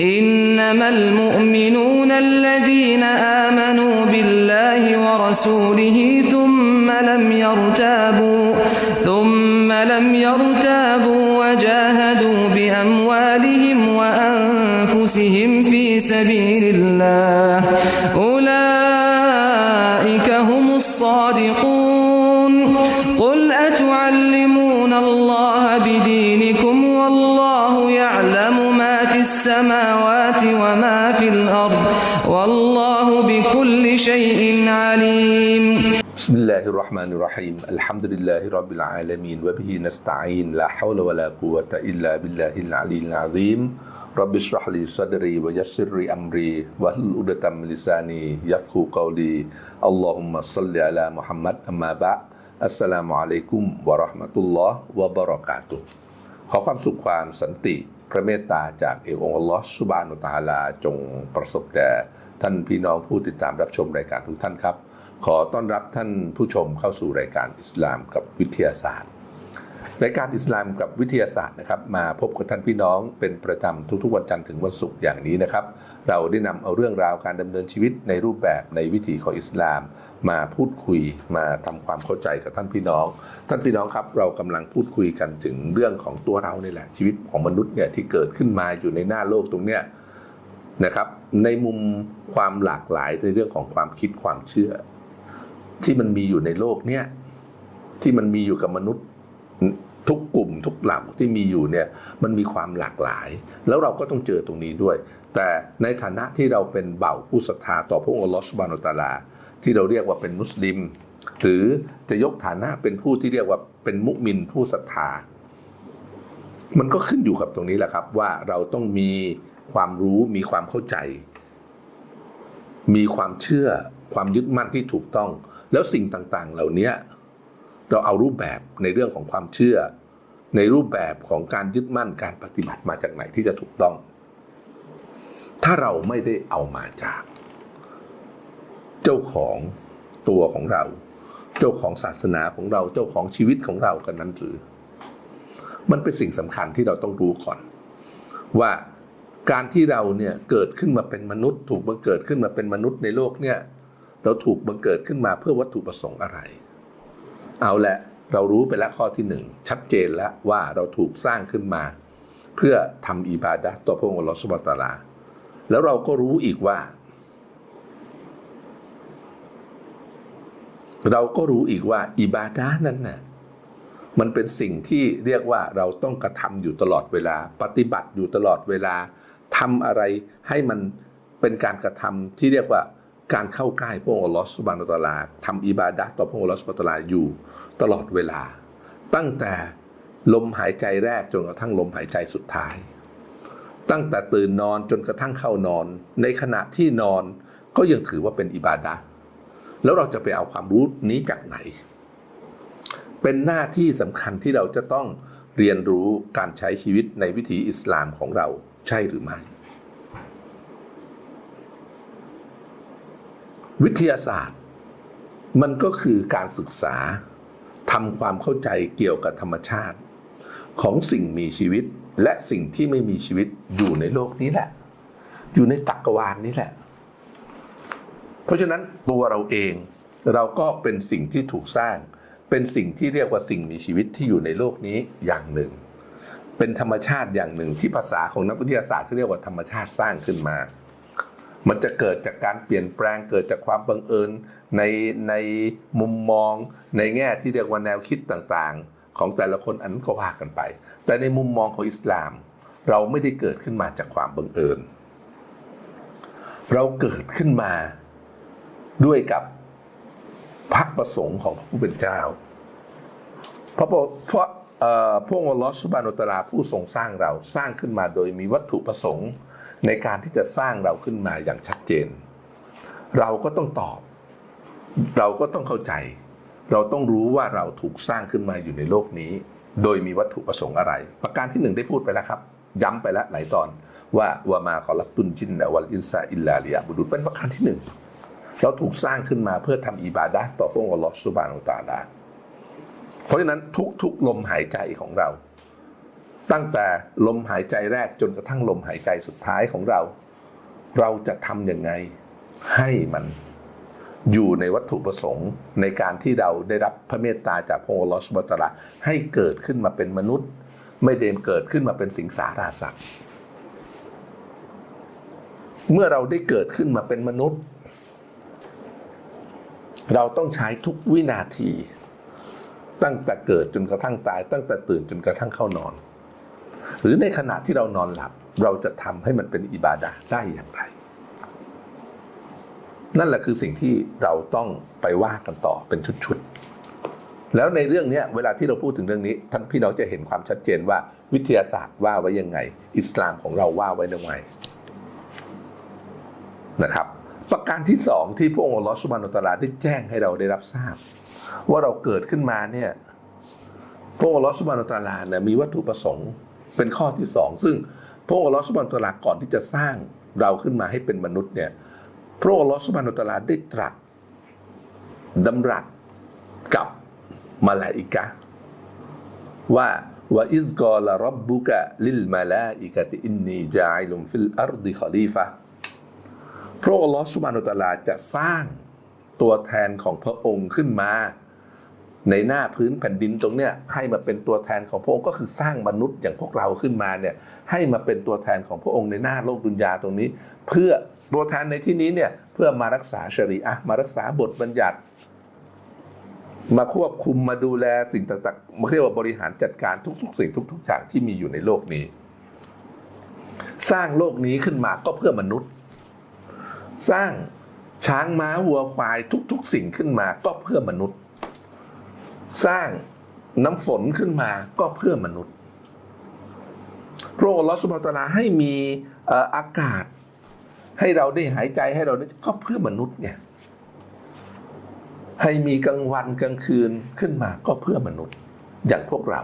إنما المؤمنون الذين آمنوا بالله ورسوله ثم لم يرتابوا ثم لم يرتابوا وجاهدوا بأموالهم وأنفسهم في سبيل الله. أولئك هم الصادقون. قل أتعلمون الله بدينكم والله يعلم في السماوات وما في الأرض والله بكل شيء عليم. بسم الله الرحمن الرحيم. الحمد لله رب العالمين. وبه نستعين. لا حول ولا قوة إلا بالله العلي العظيم. رب اشرح لي صدري ويسر لي أمري. واحلل عقدة من لساني يفقهوا قولي. اللهم صل على محمد. أما بعد السلام عليكم ورحمة الله وبركاته. ขอความสุขความสันติ พระเมตตาจากเอกองค์ลอสสุบานุตาลาจงประสบแด่ท่านพี่น้องผู้ติดตามรับชมรายการทุกท่านครับ ขอต้อนรับท่านผู้ชมเข้าสู่รายการอิสลามกับวิทยาศาสตร์ รายการอิสลามกับวิทยาศาสตร์นะครับมาพบกับท่านพี่น้องเป็นประจำทุกๆวันจันทร์ถึงวันศุกร์อย่างนี้นะครับ เราได้นำเอาเรื่องราวการดำเนินชีวิตในรูปแบบในวิถีของอิสลาม มาพูดคุยมาทำความเข้าใจกับท่านพี่น้อง ท่านพี่น้องครับเรากำลังพูดคุยกันถึงเรื่องของตัวเรานี่แหละชีวิตของมนุษย์เนี่ยที่เกิดขึ้นมาอยู่ในหน้าโลกตรงเนี้ยนะครับ ในมุมความหลากหลายในเรื่องของความคิดความเชื่อ ที่มันมีอยู่ในโลกเนี่ยที่มันมีอยู่กับมนุษย์ ทุกกลุ่มทุกเหล่าที่มีอยู่เนี่ยมันมีความหลากหลาย แล้วเราก็ต้องเจอตรงนี้ด้วย แต่ในฐานะที่เราเป็นเบ่าผู้ศรัทธาต่อพระองค์ลอสบานุตาลา ที่เราเรียกว่าเป็นมุสลิม หรือจะยกฐานะเป็นผู้ที่เรียกว่าเป็นมุมินผู้ศรัทธา มันก็ขึ้นอยู่กับตรงนี้แหละครับว่าเราต้องมีความรู้มีความเข้าใจ มีความเชื่อความยึดมั่นที่ถูกต้อง แล้วสิ่งต่างๆ เหล่านี้ เราเอารูปแบบในเรื่องของความเชื่อ ในรูปแบบของการยึดมั่นการปฏิบัติมาจากไหนที่จะถูกต้อง ถ้าเราไม่ได้เอามาจาก เจ้าของตัวของเรา เจ้าของศาสนาของเราเจ้าของชีวิตของเรากันนั้นหรือ มันเป็นสิ่งสำคัญที่เราต้องรู้ก่อน ว่าการที่เราเนี่ยเกิดขึ้นมาเป็นมนุษย์ ถูกบังเกิดขึ้นมาเป็นมนุษย์ในโลกเนี่ย เราถูกบังเกิดขึ้นมาเพื่อวัตถุประสงค์อะไร เอาละเรารู้ไปแล้วข้อที่หนึ่งชัดเจนแล้วว่าเราถูกสร้างขึ้นมา เพื่อทำอิบาดะต่อพระองค์ลลอสบฮานะฮูวะตาลา แล้วเราก็รู้อีกว่า เราก็รู้อีกว่าอิบาดะนั้นน่ะมันเป็นสิ่งที่เรียกว่าเราต้องกระทำอยู่ตลอดเวลา ปฏิบัติอยู่ตลอดเวลาทำอะไรให้มันเป็นการกระทำที่เรียกว่า การเข้าใกล้พระองค์อัลลอฮฺสุบานตะลาทำอิบาดะต่อพระองค์อัลลอฮฺสุบานตะลาอยู่ตลอดเวลา ตั้งแต่ลมหายใจแรกจนกระทั่งลมหายใจสุดท้าย ตั้งแต่ตื่นนอนจนกระทั่งเข้านอน ในขณะที่นอนก็ยังถือว่าเป็นอิบาดะแล้วเราจะไปเอาความรู้นี้จากไหน เป็นหน้าที่สำคัญที่เราจะต้องเรียนรู้การใช้ชีวิตในวิถีอิสลามของเราใช่หรือไม่ วิทยาศาสตร์ มันก็คือการศึกษาทำความเข้าใจเกี่ยวกับธรรมชาติ ของสิ่งมีชีวิตและสิ่งที่ไม่มีชีวิตอยู่ในโลกนี้แหละ อยู่ในตักกวาลนี้แหละ เพราะฉะนั้นตัวเราเองเราก็เป็นสิ่งที่ถูกสร้าง เป็นสิ่งที่เรียกว่าสิ่งมีชีวิตที่อยู่ในโลกนี้อย่างหนึ่ง เป็นธรรมชาติอย่างหนึ่งที่ภาษาของนักวิทยาศาสตร์เขาเรียกว่าธรรมชาติสร้างขึ้นมา มันจะเกิดจากการเปลี่ยนแปลงเกิดจากความบังเอิญในในมุมมอง ในแง่ที่เรียกว่าแนวคิดต่างๆ ของแต่ละคนอันนั้นก็ว่ากันไป แต่ในมุมมองของอิสลาม เราไม่ได้เกิดขึ้นมาจากความบังเอิญ เราเกิดขึ้นมาด้วยกับพระประสงค์ของพระผู้เป็นเจ้า เพราะเพราะเอ่อพระองค์อัลลอฮฺสุบานุตลาผู้ทรงสร้างเราสร้างขึ้นมาโดยมีวัตถุประสงค์ ในการที่จะสร้างเราขึ้นมาอย่างชัดเจน เราก็ต้องตอบ เราก็ต้องเข้าใจ เราต้องรู้ว่าเราถูกสร้างขึ้นมาอยู่ในโลกนี้ โดยมีวัตถุประสงค์อะไร ประการที่หนึ่งได้พูดไปแล้วครับ ย้ำไปแล้วหลายตอนว่าวามาขอรับตุนจินนะวัลอินซาอิลลาลิยาบุดุเป็นประการที่หนึ่งเราถูกสร้างขึ้นมาเพื่อทำอิบาดะต่อพระองค์อัลลอฮฺสุบานุตาลา เพราะฉะนั้นทุกๆลมหายใจของเรา ตั้งแต่ลมหายใจแรกจนกระทั่งลมหายใจสุดท้ายของเรา เราจะทำยังไง ให้มันอยู่ในวัตถุประสงค์ในการที่เราได้รับพระเมตตาจากพระองค์อัลอฮฺสุบฮานะฮูวะตะอาลาให้เกิดขึ้นมาเป็นมนุษย์ ไม่เดมเกิดขึ้นมาเป็นสิงสาราสัตว์เมื่อเราได้เกิดขึ้นมาเป็นมนุษย์ เราต้องใช้ทุกวินาที ตั้งแต่เกิดจนกระทั่งตาย ตั้งแต่ตื่นจนกระทั่งเข้านอน หรือในขณะที่เรานอนหลับ เราจะทำให้มันเป็นอิบาดะได้อย่างไร นั่นแหละคือสิ่งที่เราต้องไปว่ากันต่อเป็นชุดๆ แล้วในเรื่องนี้เวลาที่เราพูดถึงเรื่องนี้ ท่านพี่น้องจะเห็นความชัดเจนว่าวิทยาศาสตร์ว่าไว้ยังไง อิสลามของเราว่าไว้ยังไงนะครับ ประการที่สองที่พระองค์อัลลอฮฺสุบานุตาลาได้แจ้งให้เราได้รับทราบ ว่าเราเกิดขึ้นมาเนี่ยพระองค์อัลลอฮฺสุบานุตาลาเนี่ยมีวัตถุประสงค์ เป็นข้อที่สองซึ่งพระองค์ลอฮฺสุบฮานุตะอาลาก่อนที่จะสร้างเราขึ้นมาให้เป็นมนุษย์เนี่ยพระองค์ลอฮฺสุบฮานุตะอาลาได้ตรัสดำรัสกับมาลาอิกะว่าว่าอิสกอลรับบุกะลิลมาลาอิกะติอินนีจาอิลุมฟิลอาร์ดิคอลีฟะพระองค์ลอฮฺสุบฮานุตะอาลาจะสร้างตัวแทนของพระองค์ขึ้นมา ในหน้าพื้นแผ่นดินตรงเนี้ยให้มาเป็นตัวแทนของพระองค์ก็คือสร้างมนุษย์อย่างพวกเราขึ้นมาเนี่ยให้มาเป็นตัวแทนของพระองค์ในหน้าโลกดุนยาตรงนี้ เพื่อตัวแทนในที่นี้เนี่ยเพื่อมารักษาชริอะมารักษาบทบัญญัติ มาควบคุมมาดูแลสิ่งต่างๆมาเรียกว่าบริหารจัดการทุกๆ สิ่งทุกๆอย่างที่มีอยู่ในโลกนี้ สร้างโลกนี้ขึ้นมาก็เพื่อมนุษย์ สร้างช้างม้าวัวควายทุก ๆ สิ่งขึ้นมาก็เพื่อมนุษย์ สร้างน้ำฝนขึ้นมาก็เพื่อมนุษย์ พระองค์อัลอสุบฮานาให้มีอากาศ ให้เราได้หายใจให้เราได้ก็เพื่อมนุษย์ไงให้มีกลางวันกลางคืนขึ้นมาก็เพื่อมนุษย์อย่างพวกเรา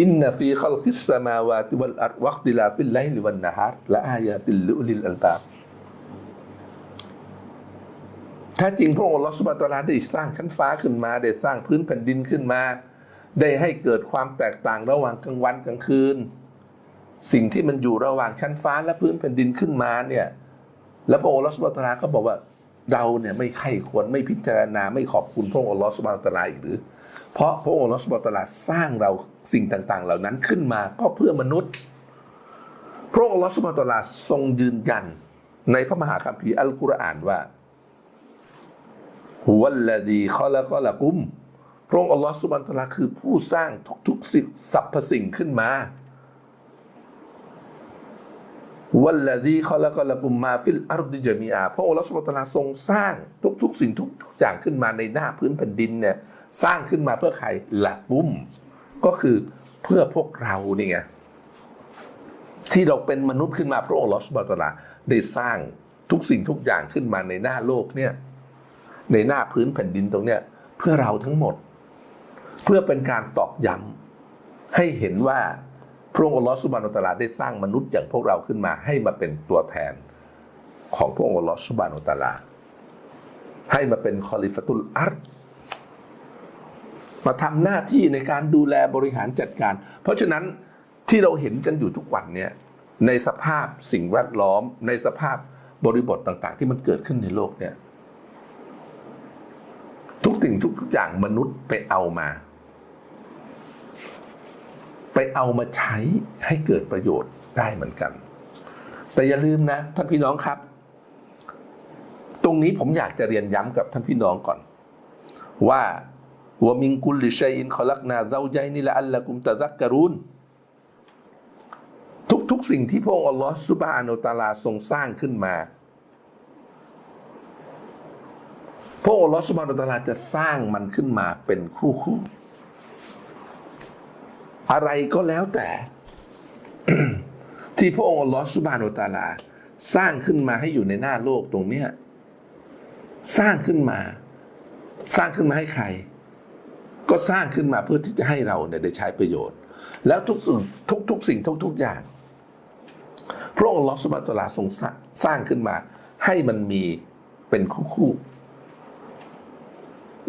อินนฟีขลกิสมาวาติวัลอัรวักติลาฟิลไลลิวันนะฮารละอายาติลลุลิลอัลบาบ ถ้าจริงพระองค์อัลอสุบฮานะตาลาได้สร้างชั้นฟ้าขึ้นมา ได้สร้างพื้นแผ่นดินขึ้นมา ได้ให้เกิดความแตกต่างระหว่างกลางวันกลางคืน สิ่งที่มันอยู่ระหว่างชั้นฟ้าและพื้นแผ่นดินขึ้นมาเนี่ยแล้วพระองค์อัลอสุบฮานะตาลาก็บอกว่าเราเนี่ยไม่ใคร่ควรไม่พิจารณาไม่ขอบคุณพระองค์อัลอสุบฮานะตาลาอีกหรือ เพราะพระองค์อัลอสุบฮานะตาลาสร้างเราสิ่งต่าง ๆ เหล่านั้นขึ้นมาก็เพื่อมนุษย์ พระองค์อัลอสุบฮานะตาลาทรงยืนยันในพระมหาคัมภีร์อัลกุรอานว่า ฮุวัลลดีขอละกอละกุม พระองค์อัลลอฮฺสุบฮานตะลาคือผู้สร้างทุกๆสิ่งสรรพสิ่งขึ้นมาวัลลดีขอละกอละกุมมาฟิลอาร์ดิจามีอาพระองค์อัลลอฮฺสุบฮานตะลาทรงสร้างทุกๆ สิ่งทุกๆอย่างขึ้นมาในหน้าพื้นแผ่นดินเนี่ยสร้างขึ้นมาเพื่อใครละกุม ก็คือเพื่อพวกเรานี่ไงที่เราเป็นมนุษย์ขึ้นมาพระองค์อัลลอฮฺสุบานตลาได้สร้างทุกสิ่งทุกอย่างขึ้นมาในหน้าโลกเนี่ย ในหน้าพื้นแผ่นดินตรงเนี้ยเพื่อเราทั้งหมด เพื่อเป็นการตอกย้ำให้เห็นว่าพระองค์อัลลอฮฺสุบานอุตาลาได้สร้างมนุษย์อย่างพวกเราขึ้นมาให้มาเป็นตัวแทนของพระองค์อัลลอฮฺสุบานอุตาลา ให้มาเป็นคอลิฟตุลอาร์มาทำหน้าที่ในการดูแลบริหารจัดการ เพราะฉะนั้นที่เราเห็นกันอยู่ทุกวันเนี่ยในสภาพสิ่งแวดล้อมในสภาพบริบทต่าง ๆ ที่มันเกิดขึ้นในโลกเนี่ย สิ่งทุกอย่างมนุษย์ไปเอามา ไปเอามาใช้ให้เกิดประโยชน์ได้เหมือนกัน แต่อย่าลืมนะท่านพี่น้องครับ ตรงนี้ผมอยากจะเรียนย้ำกับท่านพี่น้องก่อน ว่าวมิงกุลลิชัยอินขลักนาเจ้าใจนี่ละอัลละกุมตะซักการุนทุกๆสิ่งที่พระองค์อัลลอฮฺสุบฮานุตะอาลาทรงสร้างขึ้นมา พระองค์ลอสุบฮานุตะอาลาจะสร้างมันขึ้นมาเป็นคู่คู่อะไรก็แล้วแต่ ที่พระองค์ลอสบานุตาลา สร้างขึ้นมาให้อยู่ในหน้าโลกตรงเนี้ยสร้างขึ้นมา สร้างขึ้นมาให้ใคร ก็สร้างขึ้นมาเพื่อที่จะให้เราเนี่ยได้ใช้ประโยชน์ แล้วทุกสิ่งทุกทุกสิ่งทุกทุกอย่าง พระองค์ลอสบานะฮูวะตาลาทรงสร้างสร้างขึ้นมา ให้มันมีเป็นคู่คู่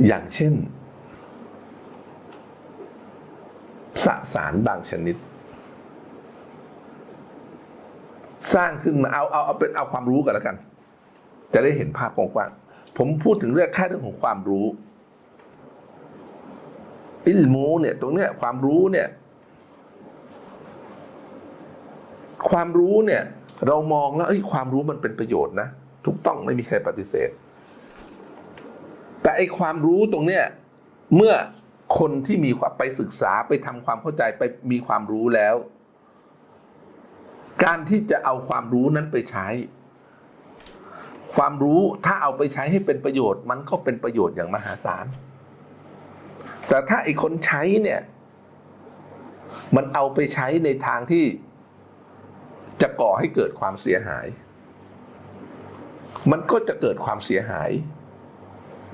อย่างเช่น สสารบางชนิด สร้างขึ้นมาเอาเอาเอาเป็นเอาความรู้กันแล้วกัน จะได้เห็นภาพกว้างๆผมพูดถึงเรื่องแค่เรื่องของความรู้อิลมูเนี่ยตรงเนี้ยความรู้เนี่ย ความรู้เนี่ย เรามองแล้วไอ้ความรู้มันเป็นประโยชน์นะถูกต้องไม่มีใครปฏิเสธ แต่ไอความรู้ตรงเนี้ยเมื่อคนที่มีความไปศึกษาไปทำความเข้าใจไปมีความรู้แล้ว การที่จะเอาความรู้นั้นไปใช้ ความรู้ถ้าเอาไปใช้ให้เป็นประโยชน์ มันก็เป็นประโยชน์อย่างมหาศาล แต่ถ้าไอคนใช้เนี่ย มันเอาไปใช้ในทางที่จะก่อให้เกิดความเสียหาย มันก็จะเกิดความเสียหาย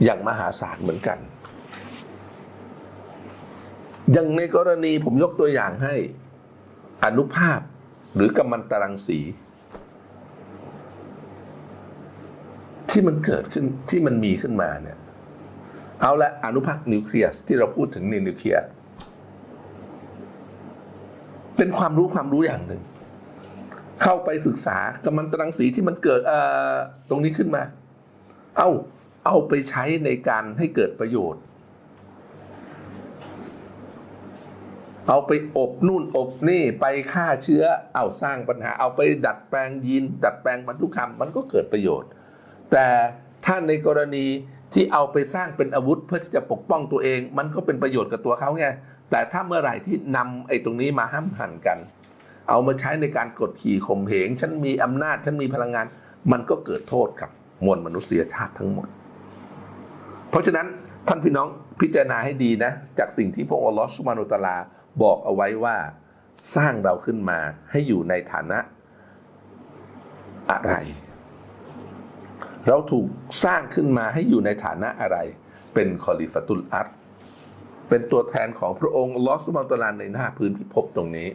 อย่างมหาศาลเหมือนกัน อย่างในกรณีผมยกตัวอย่างให้ อนุภาพหรือกัมมันตรังสี ที่มันเกิดขึ้นที่มันมีขึ้นมาเนี่ย เอาละอนุภาคนิวเคลียสที่เราพูดถึงในนิวเคลียร์เป็นความรู้ความรู้อย่างหนึ่ง เข้าไปศึกษากัมมันตรังสีที่มันเกิดเอ่อตรงนี้ขึ้นมา เอ้า เอาไปใช้ในการให้เกิดประโยชน์ เอาไปอบนู่นอบนี่ไปฆ่าเชื้อเอาสร้างปัญหา เอาไปดัดแปลงยีน ดัดแปลงพันธุกรรมมันก็เกิดประโยชน์ แต่ถ้าในกรณีที่เอาไปสร้างเป็นอาวุธเพื่อที่จะปกป้องตัวเอง มันก็เป็นประโยชน์กับตัวเขาไงแต่ถ้าเมื่อไหร่ที่นำไอ้ตรงนี้มาห้ามหันกัน เอามาใช้ในการกดขี่ข่มเหงฉันมีอำนาจฉันมีพลังงาน มันก็เกิดโทษกับมวลมนุษยชาติทั้งหมด เพราะฉะนั้นท่านพี่น้องพิจารณาให้ดีนะ จากสิ่งที่พระองค์อัลลอฮฺสุบฮานุตลาบอกเอาไว้ว่าสร้างเราขึ้นมาให้อยู่ในฐานะอะไร เราถูกสร้างขึ้นมาให้อยู่ในฐานะอะไร เป็นคอลิฟตุลอัตเป็นตัวแทนของพระองค์อัลลอฮฺสุบฮานุตะอาลาในหน้าพื้นพิภพตรงนี้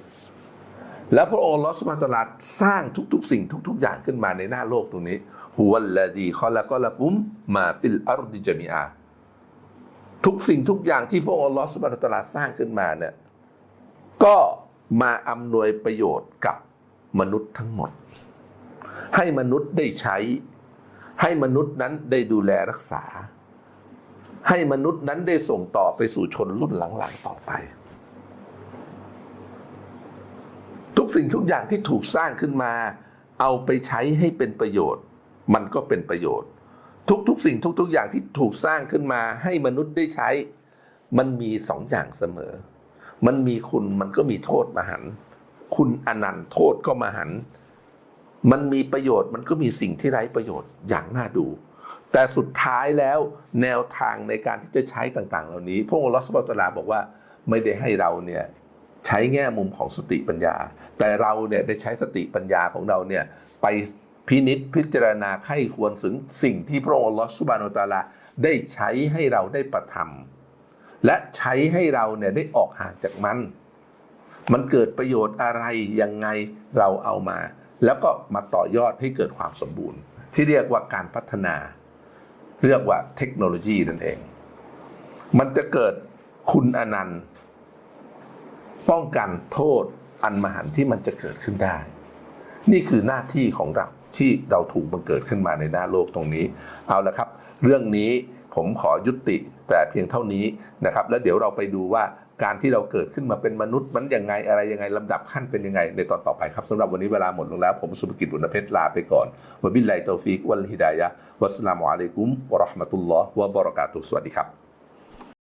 แล้วพระองค์อัลอสุบฮาตะอาลาสร้างทุกๆ สิ่งทุก ๆ อย่างขึ้นมาในหน้าโลกตรงนี้ฮุวัลลดีคอละกอละกุมมาฟิลอัรดิจามีอาทุกสิ่งทุกอย่างที่พระองค์อัลอสุบฮาตะอาลาสร้างขึ้นมาเนี่ยก็มาอำนวยประโยชน์กับมนุษย์ทั้งหมด ให้มนุษย์ได้ใช้ ให้มนุษย์นั้นได้ดูแลรักษา ให้มนุษย์นั้นได้ส่งต่อไปสู่ชนรุ่นหลังๆต่อไป ทุก สิ่งทุกอย่างที่ถูกสร้างขึ้นมา เอาไปใช้ให้เป็นประโยชน์ มันก็เป็นประโยชน์ ทุกๆ สิ่งทุก ๆ อย่างที่ถูกสร้างขึ้นมา ให้มนุษย์ได้ใช้ มันมีสองอย่างเสมอ มันมีคุณมันก็มีโทษมหัน คุณอนันต์โทษก็มหัน มันมีประโยชน์มันก็มีสิ่งที่ไร้ประโยชน์อย่างน่าดูแต่สุดท้ายแล้วแนวทางในการที่จะใช้ต่างๆ เหล่านี้ พระองค์ลอสบาตลาบอกว่าไม่ได้ให้เราเนี่ย ใช้แง่มุมของสติปัญญา แต่เราเนี่ยได้ใช้สติปัญญาของเราเนี่ยไปพินิษพิจารณาไข้ควรถึงสิ่งที่พระองค์ลอสุบานุตาลาได้ใช้ให้เราได้ประทำและใช้ให้เราเนี่ยได้ออกห่างจากมัน มันเกิดประโยชน์อะไรยังไงเราเอามา แล้วก็มาต่อยอดให้เกิดความสมบูรณ์ ที่เรียกว่าการพัฒนา เรียกว่าเทคโนโลยีนั่นเอง มันจะเกิดคุณอนันต์ ป้องกันโทษอันมหันที่มันจะเกิดขึ้นได้ นี่คือหน้าที่ของเราที่เราถูกบังเกิดขึ้นมาในหน้าโลกตรงนี้ เอาละครับ เรื่องนี้ผมขอยุติแต่เพียงเท่านี้นะครับ แล้วเดี๋ยวเราไปดูว่าการที่เราเกิดขึ้นมาเป็นมนุษย์มันยังไงอะไรยังไงลำดับขั้นเป็นยังไง ในตอนต่อไปครับสำหรับวันนี้เวลาหมดลงแล้ว ผมสุภกิจบุญเพชรลาไปก่อนวบิลไลตอฟิกวัลฮิดายะวัสลามุอะลัยกุมวะราะห์มะตุลลอฮ์วะบะเราะกาตุสวัสดีครับ